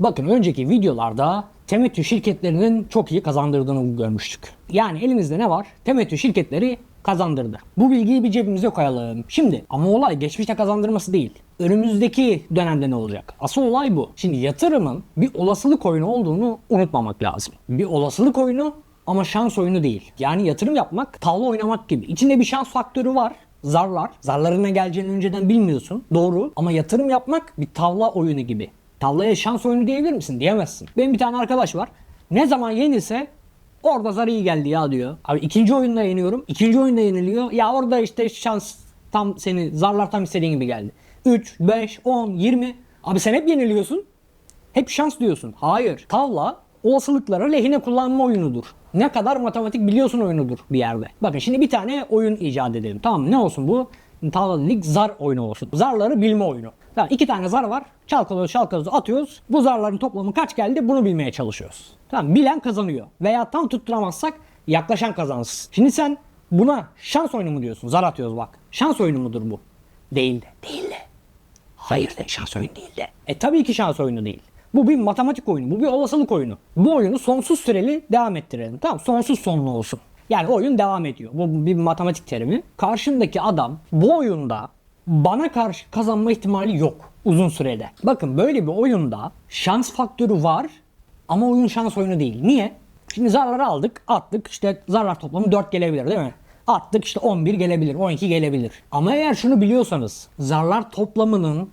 Bakın önceki videolarda temettü şirketlerinin çok iyi kazandırdığını görmüştük. Yani elimizde ne var? Temettü şirketleri kazandırdı. Bu bilgiyi bir cebimize koyalım. Şimdi ama olay geçmişte kazandırması değil. Önümüzdeki dönemde ne olacak? Asıl olay bu. Şimdi yatırımın bir olasılık oyunu olduğunu unutmamak lazım. Bir olasılık oyunu ama şans oyunu değil. Yani yatırım yapmak tavla oynamak gibi. İçinde bir şans faktörü var. Zarlar. Zarların ne geleceğini önceden bilmiyorsun. Doğru. Ama yatırım yapmak bir tavla oyunu gibi. Tavlaya şans oyunu diyebilir misin? Diyemezsin. Benim bir tane arkadaş var. Ne zaman yenilse orada zar iyi geldi ya diyor. Abi ikinci oyunda yeniyorum. İkinci oyunda yeniliyor. Ya orada işte şans tam seni zarlar tam istediğin gibi geldi. 3, 5, 10, 20. Abi sen hep yeniliyorsun. Hep şans diyorsun. Hayır. Tavla olasılıkları lehine kullanma oyunudur. Ne kadar matematik biliyorsun oyunudur bir yerde. Bakın şimdi bir tane oyun icat edelim. Tamam ne olsun bu? Tavla dedik zar oyunu olsun. Zarları bilme oyunu. Tamam iki tane zar var. Çalkalıyoruz çalkalıyoruz atıyoruz. Bu zarların toplamı kaç geldi bunu bilmeye çalışıyoruz. Tamam bilen kazanıyor. Veya tam tutturamazsak yaklaşan kazansın. Şimdi sen buna şans oyunu mu diyorsun? Zar atıyoruz bak. Şans oyunu mudur bu? Değil de. Değil de. Hayır de şans oyunu değil de. E tabii ki şans oyunu değil. Bu bir matematik oyunu. Bu bir olasılık oyunu. Bu oyunu sonsuz süreli devam ettirelim. Tamam sonsuz sonlu olsun. Yani oyun devam ediyor. Bu bir matematik terimi. Karşındaki adam bu oyunda bana karşı kazanma ihtimali yok uzun sürede. Bakın böyle bir oyunda şans faktörü var ama oyun şans oyunu değil. Niye? Şimdi zarları aldık, attık. İşte zarlar toplamı 4 gelebilir değil mi? Attık işte 11 gelebilir, 12 gelebilir. Ama eğer şunu biliyorsanız zarlar toplamının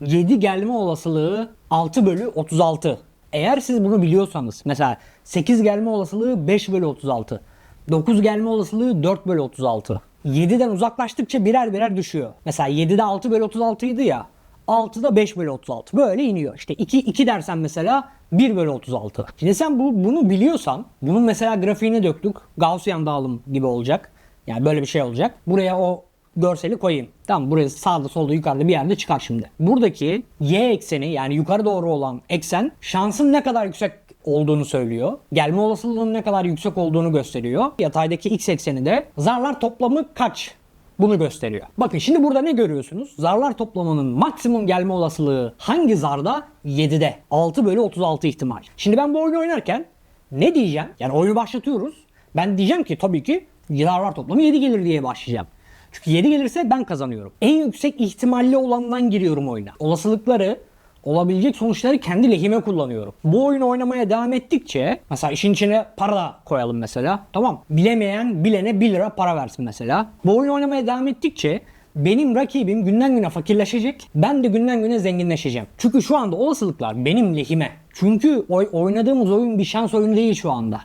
7 gelme olasılığı 6 bölü 36. Eğer siz bunu biliyorsanız mesela 8 gelme olasılığı 5 bölü 36. 9 gelme olasılığı 4 bölü 36. 7'den uzaklaştıkça birer birer düşüyor. Mesela 7'de 6 bölü 36 idi ya. 6'da 5 bölü 36. Böyle iniyor. İşte 2, 2 dersen mesela 1 bölü 36. Şimdi sen bu, bunu biliyorsan bunun mesela grafiğini döktük. Gaussian dağılım gibi olacak. Yani böyle bir şey olacak. Buraya o görseli koyayım. Tamam buraya sağda solda yukarıda bir yerde çıkar şimdi. Buradaki y ekseni yani yukarı doğru olan eksen şansın ne kadar yüksek olduğunu söylüyor. Gelme olasılığının ne kadar yüksek olduğunu gösteriyor. Yataydaki x ekseni de zarlar toplamı kaç bunu gösteriyor. Bakın şimdi burada ne görüyorsunuz? Zarlar toplamının maksimum gelme olasılığı hangi zarda? 7'de. 6 bölü 36 ihtimal. Şimdi ben bu oyunu oynarken ne diyeceğim? Yani oyunu başlatıyoruz. Ben diyeceğim ki tabii ki zarlar toplamı 7 gelir diye başlayacağım. Çünkü 7 gelirse ben kazanıyorum. En yüksek ihtimalli olandan giriyorum oyuna. Olasılıkları olabilecek sonuçları kendi lehime kullanıyorum. Bu oyunu oynamaya devam ettikçe mesela işin içine para koyalım mesela. Tamam. Bilemeyen bilene 1 lira para versin mesela. Bu oyunu oynamaya devam ettikçe benim rakibim günden güne fakirleşecek. Ben de günden güne zenginleşeceğim. Çünkü şu anda olasılıklar benim lehime. Çünkü oy- oynadığımız oyun bir şans oyunu değil şu anda.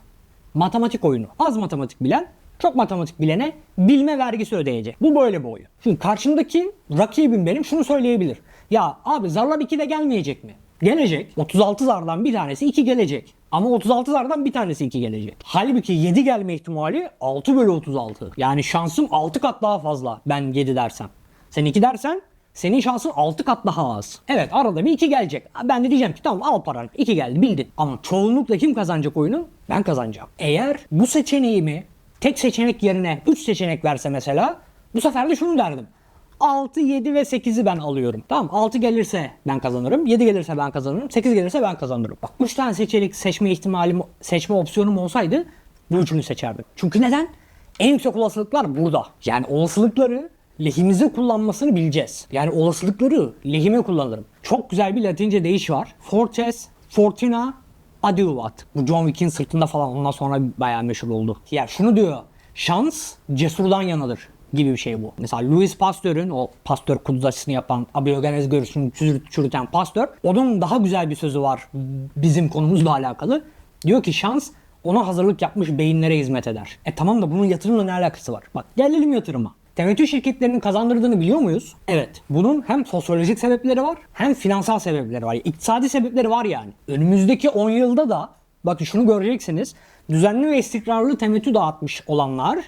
Matematik oyunu. Az matematik bilen çok matematik bilene bilme vergisi ödeyecek. Bu böyle bir oyun. Şimdi karşımdaki rakibim benim şunu söyleyebilir. Ya abi zarlar 2 de gelmeyecek mi? Gelecek. 36 zardan bir tanesi 2 gelecek. Ama 36 zardan bir tanesi 2 gelecek. Halbuki 7 gelme ihtimali 6 bölü 36. Yani şansım 6 kat daha fazla ben 7 dersem. Sen 2 dersen senin şansın 6 kat daha az. Evet arada bir 2 gelecek. Ben de diyeceğim ki tamam al paranı 2 geldi bildin. Ama çoğunlukla kim kazanacak oyunu? Ben kazanacağım. Eğer bu seçeneğimi tek seçenek yerine 3 seçenek verse mesela bu sefer de şunu derdim. 6, 7 ve 8'i ben alıyorum. Tamam 6 gelirse ben kazanırım. 7 gelirse ben kazanırım. 8 gelirse ben kazanırım. Bak 3 tane seçenek seçme ihtimalim, seçme opsiyonum olsaydı bu üçünü seçerdim. Çünkü neden? En yüksek olasılıklar burada. Yani olasılıkları lehimize kullanmasını bileceğiz. Yani olasılıkları lehime kullanırım. Çok güzel bir latince deyiş var. Fortes, fortuna, adiuvat. Bu John Wick'in sırtında falan ondan sonra bayağı meşhur oldu. Ya şunu diyor. Şans cesurdan yanadır gibi bir şey bu. Mesela Louis Pasteur'ün o Pasteur kuduz aşısını yapan abiyogenez görüsünü çürüt- çürüten Pasteur onun daha güzel bir sözü var bizim konumuzla alakalı. Diyor ki şans ona hazırlık yapmış beyinlere hizmet eder. E tamam da bunun yatırımla ne alakası var? Bak gelelim yatırıma. Temettü şirketlerinin kazandırdığını biliyor muyuz? Evet. Bunun hem sosyolojik sebepleri var hem finansal sebepleri var. İktisadi sebepleri var yani. Önümüzdeki 10 yılda da bakın şunu göreceksiniz. Düzenli ve istikrarlı temettü dağıtmış olanlar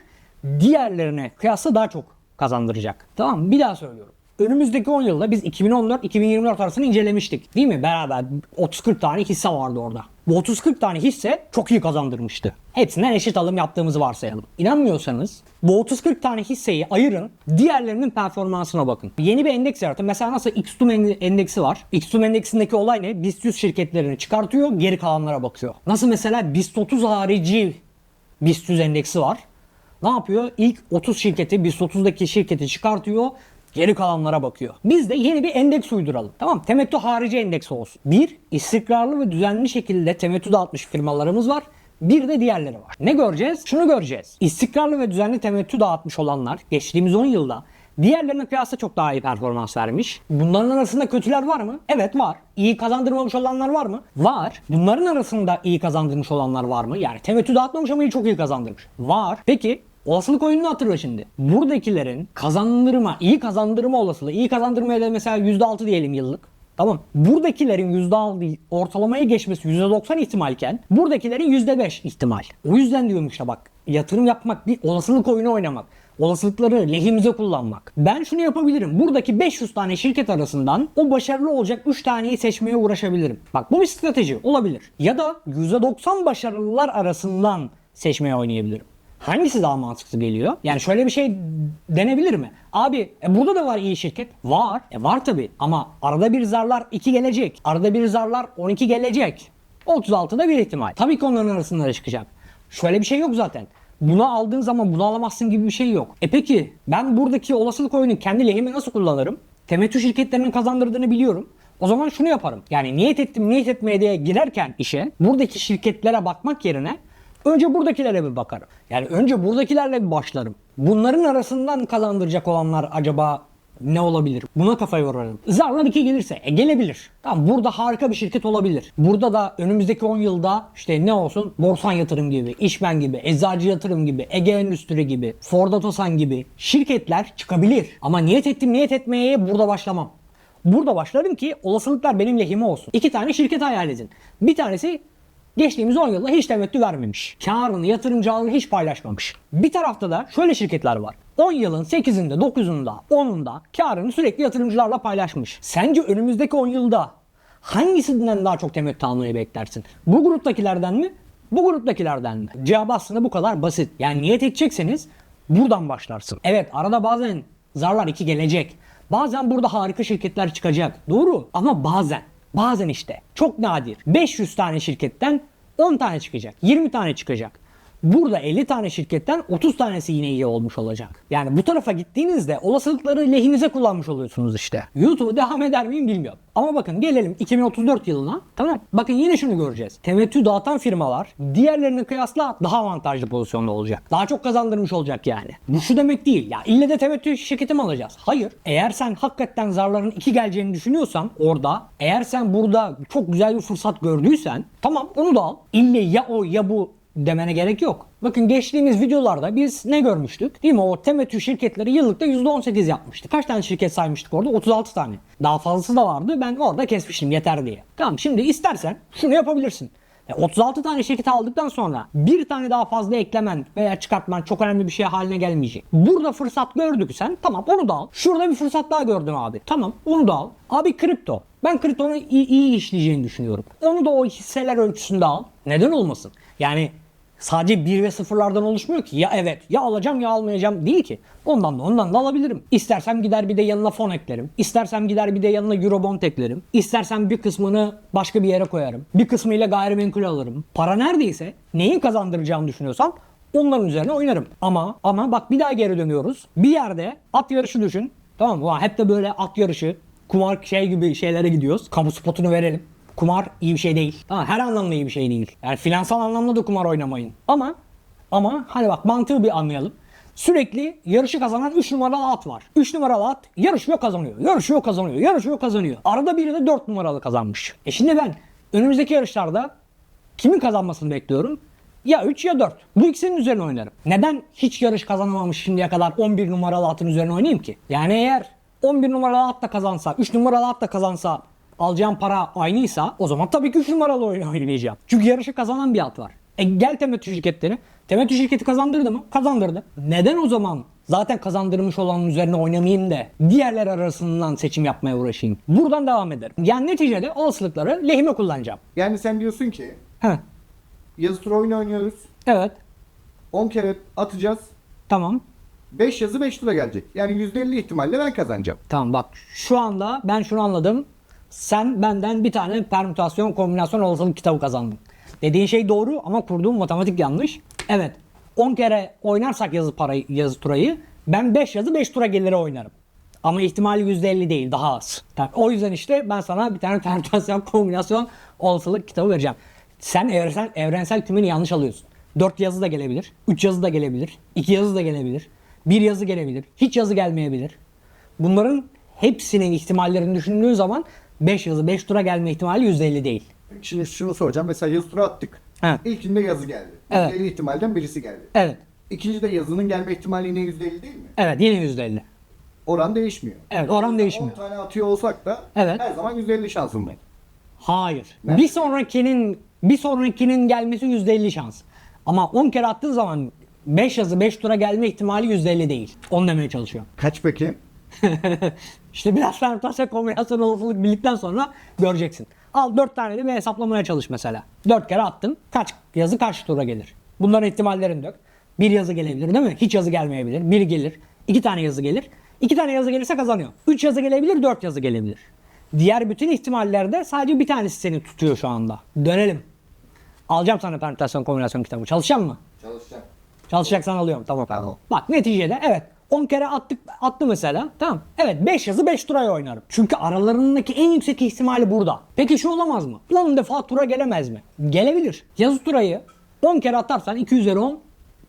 diğerlerine kıyasla daha çok kazandıracak. Tamam mı? Bir daha söylüyorum. Önümüzdeki 10 yılda biz 2014-2024 arasını incelemiştik. Değil mi? Beraber 30-40 tane hisse vardı orada. Bu 30-40 tane hisse çok iyi kazandırmıştı. Hepsinden eşit alım yaptığımızı varsayalım. İnanmıyorsanız bu 30-40 tane hisseyi ayırın, diğerlerinin performansına bakın. Yeni bir endeks yaratın. Mesela nasıl XTUM ende- endeksi var. XTUM endeksindeki olay ne? BIST 100 şirketlerini çıkartıyor, geri kalanlara bakıyor. Nasıl mesela BIST 30 harici BIST 100 endeksi var. Ne yapıyor? İlk 30 şirketi, BIST 30'daki şirketi çıkartıyor. Geri kalanlara bakıyor. Biz de yeni bir endeks uyduralım. Tamam temettü harici endeks olsun. Bir, istikrarlı ve düzenli şekilde temettü dağıtmış firmalarımız var. Bir de diğerleri var. Ne göreceğiz? Şunu göreceğiz. İstikrarlı ve düzenli temettü dağıtmış olanlar geçtiğimiz 10 yılda diğerlerine kıyasla çok daha iyi performans vermiş. Bunların arasında kötüler var mı? Evet var. İyi kazandırmamış olanlar var mı? Var. Bunların arasında iyi kazandırmış olanlar var mı? Yani temettü dağıtmamış ama iyi çok iyi kazandırmış. Var. Peki Olasılık oyununu hatırla şimdi. Buradakilerin kazandırma, iyi kazandırma olasılığı, iyi kazandırmaya da mesela %6 diyelim yıllık. Tamam. Buradakilerin %6 değil, ortalamayı geçmesi %90 ihtimalken buradakilerin %5 ihtimal. O yüzden diyorum işte bak yatırım yapmak bir olasılık oyunu oynamak. Olasılıkları lehimize kullanmak. Ben şunu yapabilirim. Buradaki 500 tane şirket arasından o başarılı olacak 3 taneyi seçmeye uğraşabilirim. Bak bu bir strateji olabilir. Ya da %90 başarılılar arasından seçmeye oynayabilirim. Hangisi daha mantıklı geliyor? Yani şöyle bir şey denebilir mi? Abi e, burada da var iyi şirket. Var. E var tabi ama arada bir zarlar 2 gelecek. Arada bir zarlar 12 gelecek. 36'da bir ihtimal. Tabii ki onların arasında da çıkacak. Şöyle bir şey yok zaten. Bunu aldığın zaman bunu alamazsın gibi bir şey yok. E peki ben buradaki olasılık oyunu kendi lehime nasıl kullanırım? Temettü şirketlerinin kazandırdığını biliyorum. O zaman şunu yaparım. Yani niyet ettim niyet etmeye diye girerken işe buradaki şirketlere bakmak yerine Önce buradakilere bir bakarım. Yani önce buradakilerle bir başlarım. Bunların arasından kazandıracak olanlar acaba ne olabilir? Buna kafa yorarım. Zarlar 2 gelirse e, gelebilir. Tamam burada harika bir şirket olabilir. Burada da önümüzdeki 10 yılda işte ne olsun? Borsan Yatırım gibi, İşmen gibi, Eczacı Yatırım gibi, Ege Endüstri gibi, Ford Otosan gibi şirketler çıkabilir. Ama niyet ettim niyet etmeye burada başlamam. Burada başlarım ki olasılıklar benim lehime olsun. İki tane şirket hayal edin. Bir tanesi Geçtiğimiz 10 yılda hiç temettü vermemiş. Karını, yatırımcı hiç paylaşmamış. Bir tarafta da şöyle şirketler var. 10 yılın 8'inde, 9'unda, 10'unda karını sürekli yatırımcılarla paylaşmış. Sence önümüzdeki 10 yılda hangisinden daha çok temettü almayı beklersin? Bu gruptakilerden mi? Bu gruptakilerden mi? Cevap aslında bu kadar basit. Yani niyet edecekseniz buradan başlarsın. Evet arada bazen zarlar iki gelecek. Bazen burada harika şirketler çıkacak. Doğru ama bazen. Bazen işte. Çok nadir. 500 tane şirketten 10 tane çıkacak. 20 tane çıkacak. Burada 50 tane şirketten 30 tanesi yine iyi olmuş olacak. Yani bu tarafa gittiğinizde olasılıkları lehinize kullanmış oluyorsunuz işte. YouTube'u devam eder miyim bilmiyorum. Ama bakın gelelim 2034 yılına. Tamam. Bakın yine şunu göreceğiz. Temettü dağıtan firmalar diğerlerine kıyasla daha avantajlı pozisyonda olacak. Daha çok kazandırmış olacak yani. Bu şu demek değil. Ya ille de temettü şirketi mi alacağız? Hayır. Eğer sen hakikaten zarların iki geleceğini düşünüyorsan orada eğer sen burada çok güzel bir fırsat gördüysen tamam onu da al. İlle ya o ya bu demene gerek yok. Bakın geçtiğimiz videolarda biz ne görmüştük? Değil mi? O temettü şirketleri yıllıkta %18 yapmıştı. Kaç tane şirket saymıştık orada? 36 tane. Daha fazlası da vardı. Ben orada kesmiştim yeter diye. Tamam şimdi istersen şunu yapabilirsin. E, 36 tane şirket aldıktan sonra bir tane daha fazla eklemen veya çıkartman çok önemli bir şey haline gelmeyecek. Burada fırsat gördük sen tamam onu da al. Şurada bir fırsat daha gördüm abi. Tamam onu da al. Abi kripto. Ben kriptonun iyi, iyi işleyeceğini düşünüyorum. Onu da o hisseler ölçüsünde al. Neden olmasın? Yani sadece 1 ve sıfırlardan oluşmuyor ki. Ya evet ya alacağım ya almayacağım değil ki. Ondan da ondan da alabilirim. İstersem gider bir de yanına fon eklerim. İstersem gider bir de yanına eurobond eklerim. İstersem bir kısmını başka bir yere koyarım. Bir kısmıyla gayrimenkul alırım. Para neredeyse neyin kazandıracağını düşünüyorsam onların üzerine oynarım. Ama ama bak bir daha geri dönüyoruz. Bir yerde at yarışı düşün. Tamam mı? Hep de böyle at yarışı, kumar şey gibi şeylere gidiyoruz. Kamu spotunu verelim. Kumar iyi bir şey değil. Tamam, her anlamda iyi bir şey değil. Yani finansal anlamda da kumar oynamayın. Ama ama hani bak mantığı bir anlayalım. Sürekli yarışı kazanan 3 numaralı at var. 3 numaralı at yarışıyor kazanıyor. Yarışıyor kazanıyor. Yarışıyor kazanıyor. Arada biri de 4 numaralı kazanmış. E şimdi ben önümüzdeki yarışlarda kimin kazanmasını bekliyorum? Ya 3 ya 4. Bu ikisinin üzerine oynarım. Neden hiç yarış kazanamamış şimdiye kadar 11 numaralı atın üzerine oynayayım ki? Yani eğer 11 numaralı at da kazansa, 3 numaralı at da kazansa alacağım para aynıysa o zaman tabii ki 3 numaralı oyun oynayacağım. Çünkü yarışı kazanan bir at var. E gel temettü şirketleri. Temettü şirketi kazandırdı mı? Kazandırdı. Neden o zaman zaten kazandırmış olanın üzerine oynamayayım da diğerler arasından seçim yapmaya uğraşayım? Buradan devam ederim. Yani neticede olasılıkları lehime kullanacağım. Yani sen diyorsun ki Heh. Yazı tura oyunu oynuyoruz. Evet. 10 kere atacağız. Tamam. 5 yazı 5 tura gelecek. Yani %50 ihtimalle ben kazanacağım. Tamam bak şu anda ben şunu anladım. Sen benden bir tane permütasyon kombinasyon olasılık kitabı kazandın. Dediğin şey doğru ama kurduğum matematik yanlış. Evet. 10 kere oynarsak yazı parayı yazı turayı ben 5 yazı 5 tura gelire oynarım. Ama ihtimali %50 değil daha az. O yüzden işte ben sana bir tane permütasyon kombinasyon olasılık kitabı vereceğim. Sen evrensel, evrensel kümeni yanlış alıyorsun. 4 yazı da gelebilir. 3 yazı da gelebilir. 2 yazı da gelebilir. 1 yazı gelebilir. Hiç yazı gelmeyebilir. Bunların hepsinin ihtimallerini düşündüğün zaman 5 yazı 5 tura gelme ihtimali %50 değil. Şimdi şunu soracağım. Mesela yazı tura attık. Evet. İlkinde yazı geldi. Evet. %50 ihtimalden birisi geldi. Evet. İkinci de yazının gelme ihtimali yine %50 değil mi? Evet yine %50. Oran değişmiyor. Evet, oran değişmiyor. 10 tane atıyor olsak da Evet. her zaman %50 şansım var. Hayır. Ne? Bir sonrakinin bir sonrakinin gelmesi %50 şans. Ama 10 kere attığın zaman 5 yazı 5 tura gelme ihtimali %50 değil. Onu demeye çalışıyorum. Kaç peki? işte biraz permütasyon kombinasyon olasılık bildikten sonra göreceksin. Al 4 tane de bir hesaplamaya çalış mesela. 4 kere attın. Kaç yazı kaç tura gelir? Bunların ihtimallerini dök. Bir yazı gelebilir değil mi? Hiç yazı gelmeyebilir. Bir gelir. iki tane yazı gelir. İki tane yazı gelirse kazanıyor. Üç yazı gelebilir, dört yazı gelebilir. Diğer bütün ihtimallerde sadece bir tanesi seni tutuyor şu anda. Dönelim. Alacağım sana permütasyon kombinasyon kitabı. Çalışacak mı? Çalışacağım. Çalışacaksan alıyorum. Tamam. Tamam. Bak neticede evet 10 kere attık attı mesela. Tamam. Evet 5 yazı 5 turaya oynarım. Çünkü aralarındaki en yüksek ihtimali burada. Peki şu olamaz mı? 10 defa tura gelemez mi? Gelebilir. Yazı turayı 10 kere atarsan 2 üzeri 10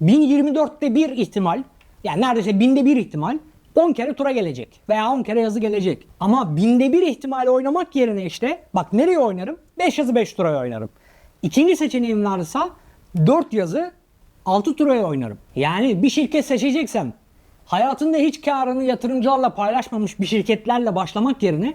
1024'te bir ihtimal yani neredeyse binde bir ihtimal 10 kere tura gelecek veya 10 kere yazı gelecek. Ama binde bir ihtimali oynamak yerine işte bak nereye oynarım? 5 yazı 5 turaya oynarım. İkinci seçeneğim varsa 4 yazı 6 turaya oynarım. Yani bir şirket seçeceksem hayatında hiç karını yatırımcılarla paylaşmamış bir şirketlerle başlamak yerine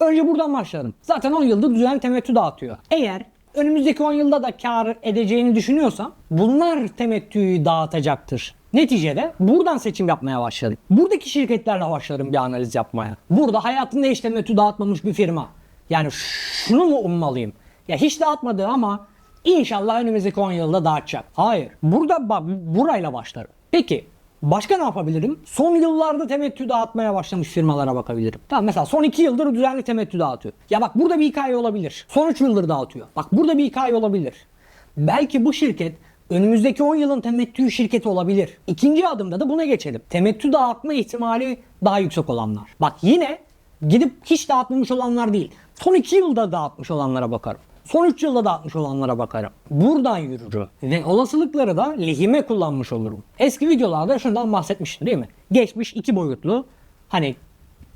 önce buradan başlarım. Zaten 10 yıldır düzenli temettü dağıtıyor. Eğer önümüzdeki 10 yılda da kar edeceğini düşünüyorsam bunlar temettüyü dağıtacaktır. Neticede buradan seçim yapmaya başlarım. Buradaki şirketlerle başlarım bir analiz yapmaya. Burada hayatında hiç temettü dağıtmamış bir firma. Yani şunu mu ummalıyım? Ya hiç dağıtmadı ama İnşallah önümüzdeki 10 yılda dağıtacak. Hayır. Burada burayla başlarım. Peki başka ne yapabilirim? Son yıllarda temettü dağıtmaya başlamış firmalara bakabilirim. Tamam mesela son 2 yıldır düzenli temettü dağıtıyor. Ya bak burada bir hikaye olabilir. Son 3 yıldır dağıtıyor. Bak burada bir hikaye olabilir. Belki bu şirket önümüzdeki 10 yılın temettü şirketi olabilir. İkinci adımda da buna geçelim. Temettü dağıtma ihtimali daha yüksek olanlar. Bak yine gidip hiç dağıtmamış olanlar değil. Son 2 yılda dağıtmış olanlara bakarım. Son 3 yılda dağıtmış olanlara bakarım. Buradan yürürüm. Ve olasılıkları da lehime kullanmış olurum. Eski videolarda şundan bahsetmiştim değil mi? Geçmiş iki boyutlu. Hani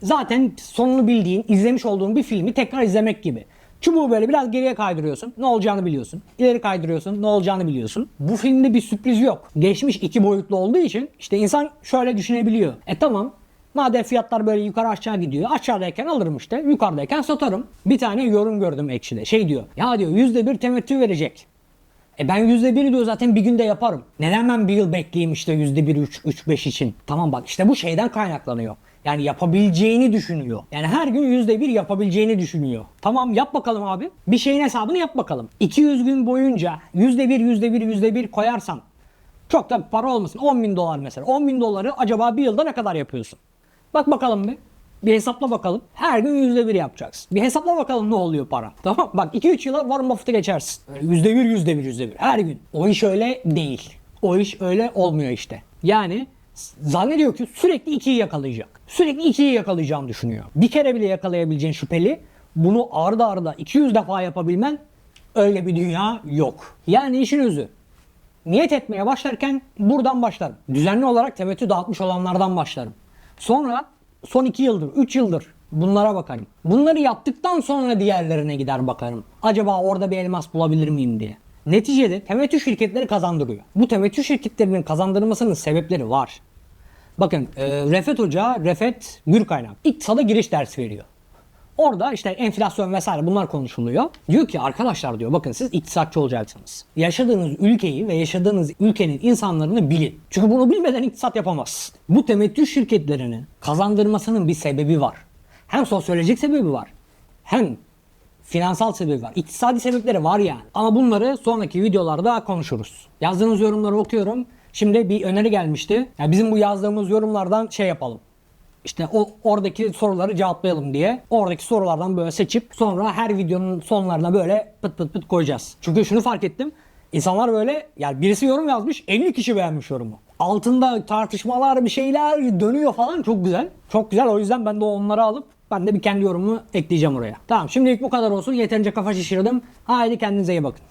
zaten sonunu bildiğin, izlemiş olduğun bir filmi tekrar izlemek gibi. Çubuğu böyle biraz geriye kaydırıyorsun. Ne olacağını biliyorsun. İleri kaydırıyorsun. Ne olacağını biliyorsun. Bu filmde bir sürpriz yok. Geçmiş iki boyutlu olduğu için işte insan şöyle düşünebiliyor. E tamam Madem fiyatlar böyle yukarı aşağı gidiyor. Aşağıdayken alırım işte. Yukarıdayken satarım. Bir tane yorum gördüm ekşide. Şey diyor. Ya diyor %1 temettü verecek. E ben %1'i diyor zaten bir günde yaparım. Neden ben bir yıl bekleyeyim işte %1 3 3 5 için? Tamam bak işte bu şeyden kaynaklanıyor. Yani yapabileceğini düşünüyor. Yani her gün %1 yapabileceğini düşünüyor. Tamam yap bakalım abi. Bir şeyin hesabını yap bakalım. 200 gün boyunca %1 %1 %1 koyarsan çok da para olmasın. 10 bin dolar mesela. 10 bin doları acaba bir yılda ne kadar yapıyorsun? Bak bakalım bir. Bir hesapla bakalım. Her gün yüzde bir yapacaksın. Bir hesapla bakalım ne oluyor para. Tamam Bak 2-3 yıla Warren Buffett'ı geçersin. Yüzde bir, yüzde bir, yüzde bir. Her gün. O iş öyle değil. O iş öyle olmuyor işte. Yani zannediyor ki sürekli 2'yi yakalayacak. Sürekli 2'yi yakalayacağını düşünüyor. Bir kere bile yakalayabileceğin şüpheli. Bunu arda arda 200 defa yapabilmen öyle bir dünya yok. Yani işin özü niyet etmeye başlarken buradan başlarım. Düzenli olarak temettü dağıtmış olanlardan başlarım. Sonra son 2 yıldır, 3 yıldır bunlara bakarım. Bunları yaptıktan sonra diğerlerine gider bakarım. Acaba orada bir elmas bulabilir miyim diye. Neticede temettü şirketleri kazandırıyor. Bu temettü şirketlerinin kazandırmasının sebepleri var. Bakın e, Refet Hoca, Refet Gürkaynak iktisada giriş dersi veriyor. Orada işte enflasyon vesaire bunlar konuşuluyor. Diyor ki arkadaşlar diyor bakın siz iktisatçı olacaksınız. Yaşadığınız ülkeyi ve yaşadığınız ülkenin insanlarını bilin. Çünkü bunu bilmeden iktisat yapamazsın. Bu temettü şirketlerinin kazandırmasının bir sebebi var. Hem sosyolojik sebebi var. Hem Finansal sebebi var. İktisadi sebepleri var yani. Ama bunları sonraki videolarda konuşuruz. Yazdığınız yorumları okuyorum. Şimdi bir öneri gelmişti. Yani bizim bu yazdığımız yorumlardan şey yapalım. İşte o oradaki soruları cevaplayalım diye. Oradaki sorulardan böyle seçip sonra her videonun sonlarına böyle pıt pıt pıt koyacağız. Çünkü şunu fark ettim. İnsanlar böyle yani birisi yorum yazmış 50 kişi beğenmiş yorumu. Altında tartışmalar bir şeyler dönüyor falan çok güzel. Çok güzel o yüzden ben de onları alıp ben de bir kendi yorumumu ekleyeceğim oraya. Tamam şimdilik bu kadar olsun. Yeterince kafa şişirdim. Haydi kendinize iyi bakın.